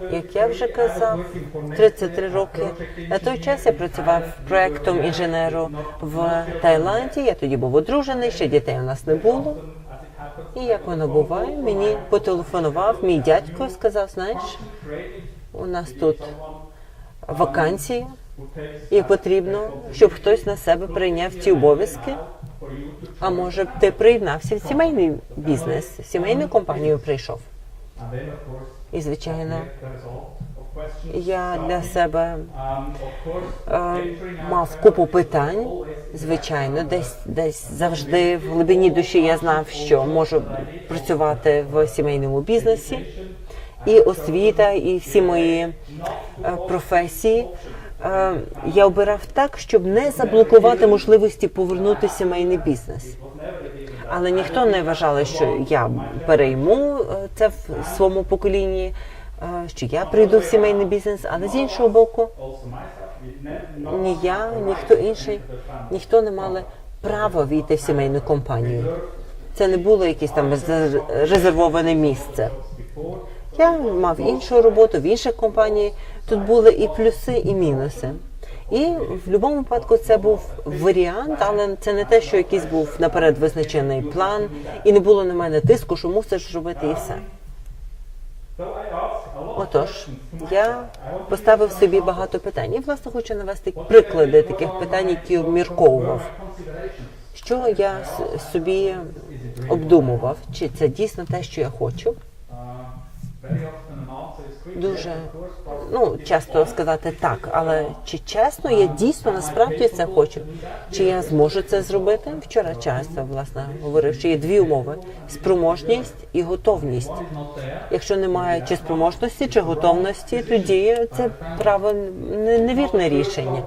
Як я вже казав, 33 роки. На той час я працював проектом інженеру в Таїланді. Я тоді був одружений, ще дітей у нас не було. І як воно буває, мені потелефонував мій дядько сказав: знаєш, у нас тут вакансії, і потрібно, щоб хтось на себе прийняв ці обов'язки. А може б ти приєднався в сімейний бізнес, в сімейну компанію прийшов. І звичайно, я для себе е, мав купу питань. Звичайно, десь десь завжди в глибині душі я знав, що можу працювати в сімейному бізнесі. І освіта, і всі мої е, професії я обирав так, щоб не заблокувати можливості повернути сімейний бізнес. Але ніхто не вважав, що я перейму е, це в своєму поколінні, е, що я прийду в сімейний бізнес, але з іншого боку, ні я, ні хто інший, ніхто не мали права війти в сімейну компанію. Це не було якесь там резер- резервоване місце. Я мав іншу роботу в іншій компанії. Тут були і плюси, і мінуси. І в будь-якому випадку це був варіант, але це не те, що якийсь був наперед визначений план, і не було на мене тиску, що мусиш робити і все. Отож, я поставив собі багато питань. І власне хочу навести приклади таких питань, які обмірковував. Що я собі обдумував, чи це дійсно те, що я хочу? Дуже ну часто сказати так, але чи чесно я дійсно насправді це хочу? Чи я зможу це зробити? Вчора часто власне говорив, що є дві умови: спроможність і готовність. Якщо немає чи спроможності, чи готовності, тоді це право не- невірне рішення.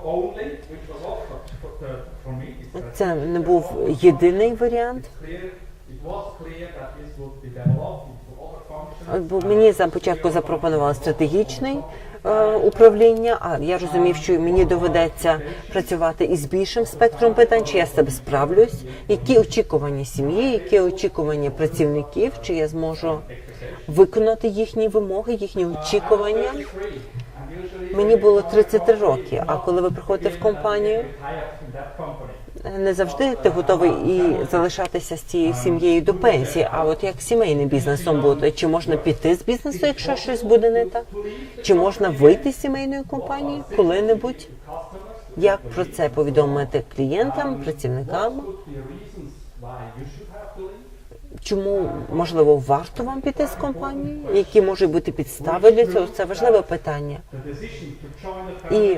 Це не був єдиний варіант. Мені за початку запропонували стратегічний е, управління, а я розумів, що мені доведеться працювати із більшим спектром питань, чи я себе справлюсь, які очікування сім'ї, які очікування працівників, чи я зможу виконати їхні вимоги, їхні очікування. Мені було 33 роки. А коли ви приходите в компанію, не завжди ти готовий і залишатися з цією сім'єю до пенсії. А от як сімейним бізнесом бути? Чи можна піти з бізнесу, якщо щось буде не так? Чи можна вийти з сімейної компанії коли-небудь? Як про це повідомити клієнтам, працівникам? Чому можливо варто вам піти з компанії? Які можуть бути підстави для цього? Це важливе питання. І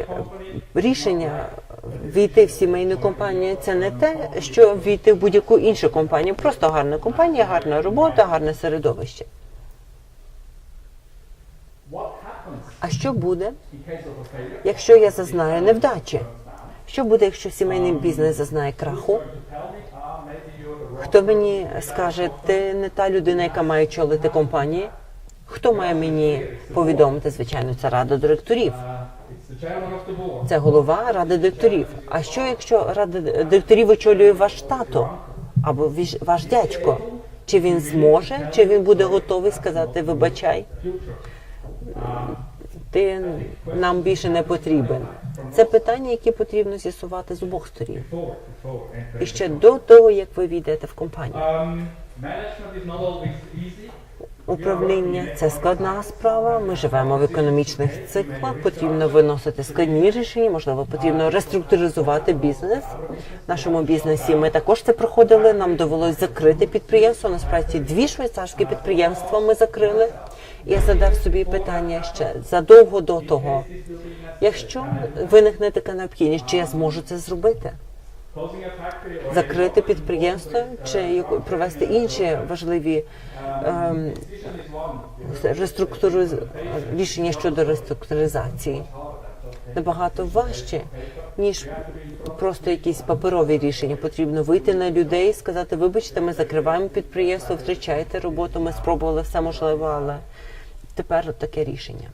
рішення війти в сімейну компанію це не те, що війти в будь-яку іншу компанію. Просто гарна компанія, гарна робота, гарне середовище. А що буде, якщо я зазнаю невдачі? Що буде, якщо сімейний бізнес зазнає краху? Хто мені скаже, ти не та людина, яка має очолити компанії? Хто має мені повідомити? Звичайно, це рада директорів. Це голова ради директорів. А що якщо рада директорів очолює ваш тато або ваш дядько? Чи він зможе, чи він буде готовий сказати вибачай? Ти нам більше не потрібен. Це питання, які потрібно з'ясувати з обох сторін. І ще до того, як ви війдете в компанію. Управління це складна справа. Ми живемо в економічних циклах. Потрібно виносити складні рішення. Можливо, потрібно реструктуризувати бізнес. В нашому бізнесі ми також це проходили. Нам довелось закрити підприємство. Насправді дві швейцарські підприємства ми закрили. Я задав собі питання ще задовго до того. Якщо виникне така необхідність, чи я зможу це зробити? Закрити підприємство чи провести інші важливі ем, реструктуриз... рішення щодо реструктуризації набагато важче, ніж просто якісь паперові рішення. Потрібно вийти на людей, сказати, вибачте, ми закриваємо підприємство, втрачаєте роботу. Ми спробували все можливе, але тепер таке рішення.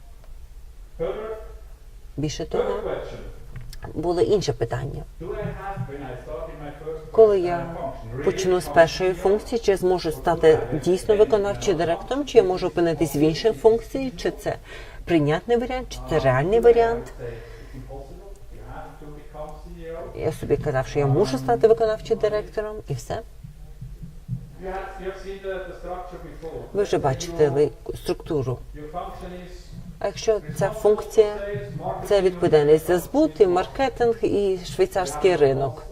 Більше того, було інше питання. Коли я почну з першої функції, чи зможу стати дійсно виконавчим директором, чи я можу опинитись в іншій функції, чи це прийнятний варіант, чи це реальний варіант. Я собі казав, що я мушу стати виконавчим директором, і все. Ви вже бачите структуру. А якщо ця функція це відповідальність за збут, і маркетинг і швейцарський ринок.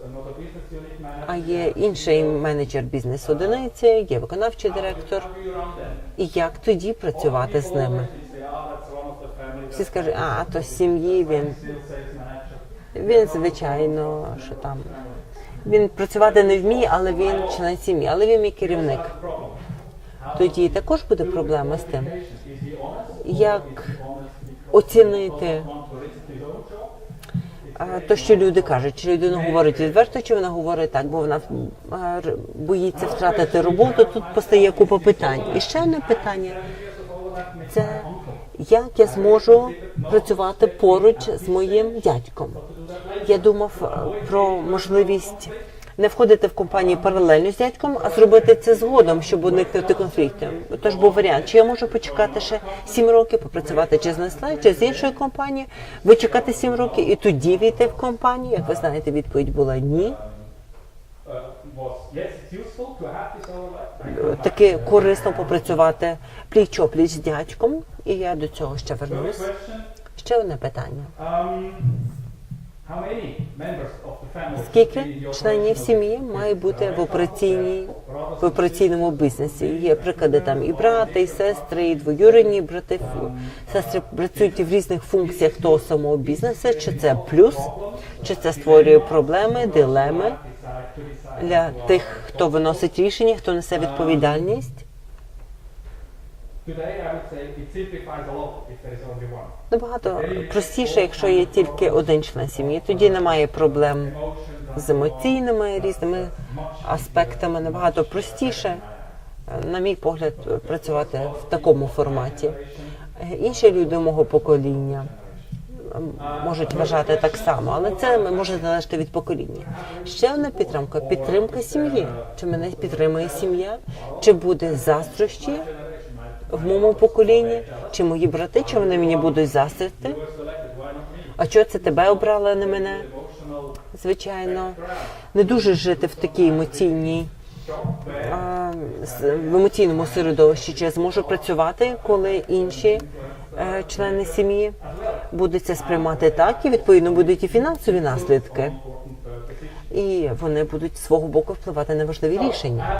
А є інший менеджер бізнес одиниці, є виконавчий директор. І як тоді працювати з ними? Всі скажуть, а, а то сім'ї він. Він звичайно, що там. Він працювати не вміє, але він член сім'ї, але він мій керівник. Тоді також буде проблема з тим? Як оцінити а, то, що люди кажуть, чи людина говорить відверто, чи вона говорить так, бо вона а, боїться втратити роботу. Тут постає купа питань. І ще одне питання це як я зможу працювати поруч з моїм дядьком. Я думав е, про можливість не входити в компанію паралельно з дядьком, а зробити це згодом, щоб уникнути конфліктів. Тож був варіант, чи я можу почекати ще сім років, попрацювати чи з Nestle, чи з іншою компанією, вичекати сім років і тоді війти в компанію. Як ви знаєте, відповідь була ні. Таки корисно попрацювати пліч-опліч з дядьком, і я до цього ще вернусь. Ще одне питання. Скільки членів сім'ї має бути в операційній в операційному бізнесі? Є приклади там і брати, і сестри, і двоюрідні брати. Сестри працюють в різних функціях того самого бізнесу. Чи це плюс, чи це створює проблеми, дилеми для тих, хто виносить рішення, хто несе відповідальність? Набагато простіше, якщо є тільки один член сім'ї. Тоді немає проблем з емоційними різними аспектами. Набагато простіше, на мій погляд, працювати в такому форматі. Інші люди мого покоління можуть вважати так само, але це може залежати від покоління. Ще одна підтримка підтримка сім'ї. Чи мене підтримує сім'я, чи буде заздрощі в моєму поколінні, чи мої брати, чи вони мені будуть заздрити? А чого це тебе обрали, а не мене? Звичайно, не дуже жити в такій емоційній а, в емоційному середовищі, чи я зможу працювати, коли інші е, члени сім'ї будуть це сприймати так, і відповідно будуть і фінансові наслідки. І вони будуть з свого боку впливати на важливі рішення.